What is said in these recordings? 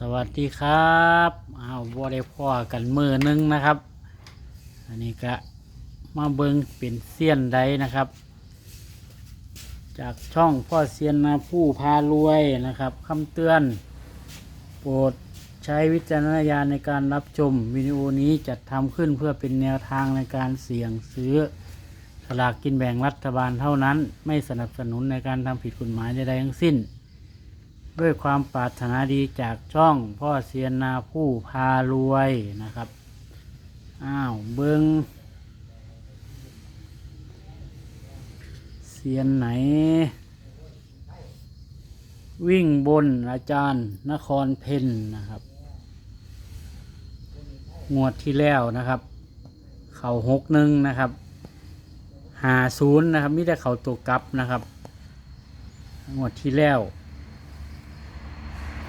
สวัสดีครับอ้าวบ่ได้พ่อกันมือหนึงนะครับ อันนี้ก็มาเบิงเป็นเสี้ยนใดนะครับ จากช่องพ่อเซียนนาผู้พารวยนะครับคำเตือน โปรดใช้วิจารณญาณในการรับชมวิดีโอนี้จัดทำขึ้นเพื่อเป็นแนวทางในการเสี่ยงซื้อสลากกินแบ่งรัฐบาลเท่านั้น ไม่สนับสนุนในการทำผิดกฎหมายใดๆทั้งสิ้น ด้วยความปรารถนาดีจากช่องพ่อเซียนนาผู้พารวยนะครับ อ้าวเบิงเซียนไหน วิ่งบนอาจารย์นครเพนนะครับ งวดที่แล้วนะครับ เข่าหกหนึ่งนะครับหาศูนย์นะครับมิแต่เข่าตัวกลับนะครับ งวดที่แล้ว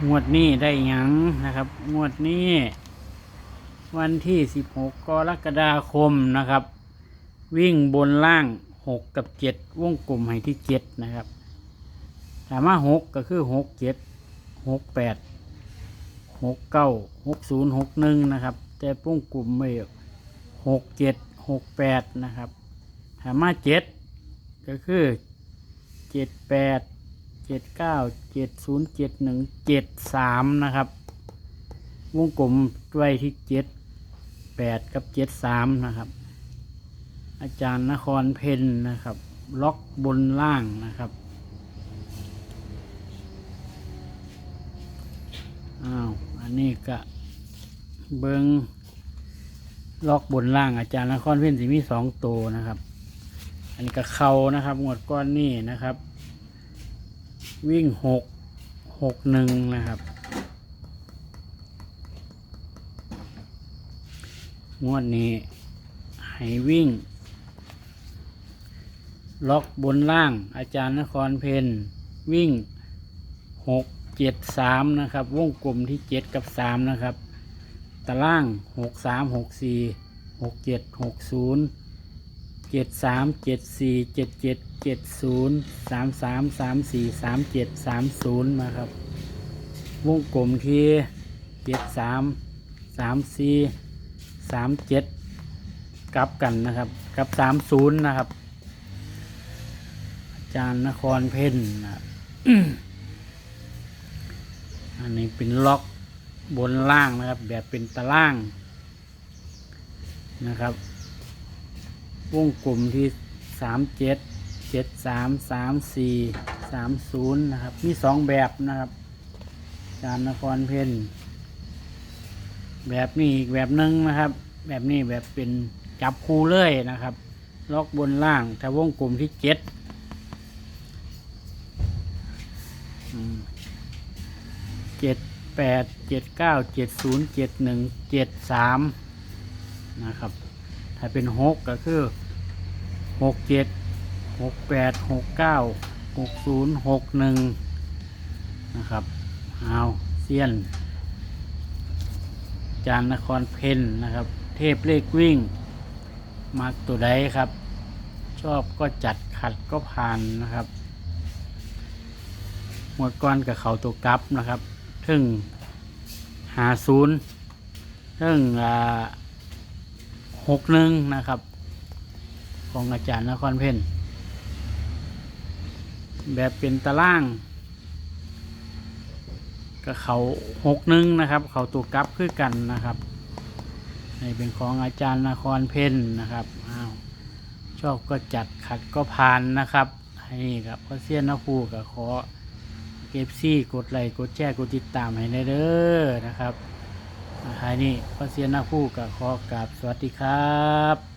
งวดนี้ได้หยังนะครับ งวดนี้ วันที่16กรกฎาคมนะครับ วิ่งบนล่าง6กับ7วงกลมให้ที่7นะครับถามว่า6ก็คือ6 7 6 8 6 9 6 0 6 1นะครับ แต่วงกลมไม่6 7 6 8นะครับถามว่า7ก็คือ7 8 เจ็ดเก้าเจ็ดศูนย์เจ็ดหนึ่งเจ็ดสามนะครับ วงกลมไว้ที่เจ็ดแปดกับเจ็ดสามนะครับ อาจารย์นครเพนนะครับ ล็อกบนล่างนะครับอ้าวอันนี้ก็เบิงล็อกบนล่างอาจารย์นครเพนสิมีสองตัวนะครับ อันนี้ก็เขานะครับ งวดก้อนนี่นะครับ วิ่งหกหกหนึ่งนะครับ งวดนี้ให้วิ่ง ล็อกบนล่างอาจารย์นครเพนวิ่งหกเจ็ดสามนะครับ วงกลมที่เจ็ดกับสามนะครับ ตารางหกสามหกสี่หกเจ็ดหกศูนย์เจ็ดสามเจ็ดสี่เจ็ดเจ็ด จ็ดศูนย์สามสามสามสี่สามเจ็ดสามศูนย์นะครับ วงกลมที่เจ็ดสามสามสี่สามเจ็ดกลับกันนะครับกับสามศูนย์นะครับ อาจารย์นครเพ่นนะอันนี้เป็นล็อกบนล่างนะครับ แบบเป็นตารางนะครับ วงกลมที่สามเจ็ด เจ็ดสามสามสี่สามศูนย์นะครับ มีสองแบบนะครับ จานนครเพนแบบนี้อีกแบบหนึ่งนะครับ แบบนี้แบบเป็นจับคู่เลยนะครับ ล็อกบนล่างถ้าวงกลุ่มที่เจ็ดเจ็ดแปดเจ็ดเก้าเจ็ดศูนย์เจ็ดหนึ่งเจ็ดสามนะครับ ถ้าเป็นหกก็คือหกเจ็ด หกแปดหกเก้าหกศูนย์หกหนึ่งนะครับเอาเซียน จานนครเพนนะครับ เทพเลขวิ่ง มาตัวใดครับ ชอบก็จัดขัดก็ผ่านนะครับหมวดก้อนกับเขาตัวกลับนะครับถึงหาศูนย์ถึงอ่าหกหนึ่งนะครับ ของอาจารย์นครเพ่น แบบเป็นตาราง ก็เขาหกหนึ่งนะครับ เขาตัวกลับคือกันนะครับในเป็นของอาจารย์นครเพ่นนะครับอ้าวชอบก็จัดขัดก็ผ่านนะครับให้นี่ครับพระเซียนนภูกับขอเก็บซี่กดไลค์กดแชร์กดติดตามให้ได้เด้อนะครับท้านี้พระเซียนนาคู่กับขอกราบสวัสดีครับ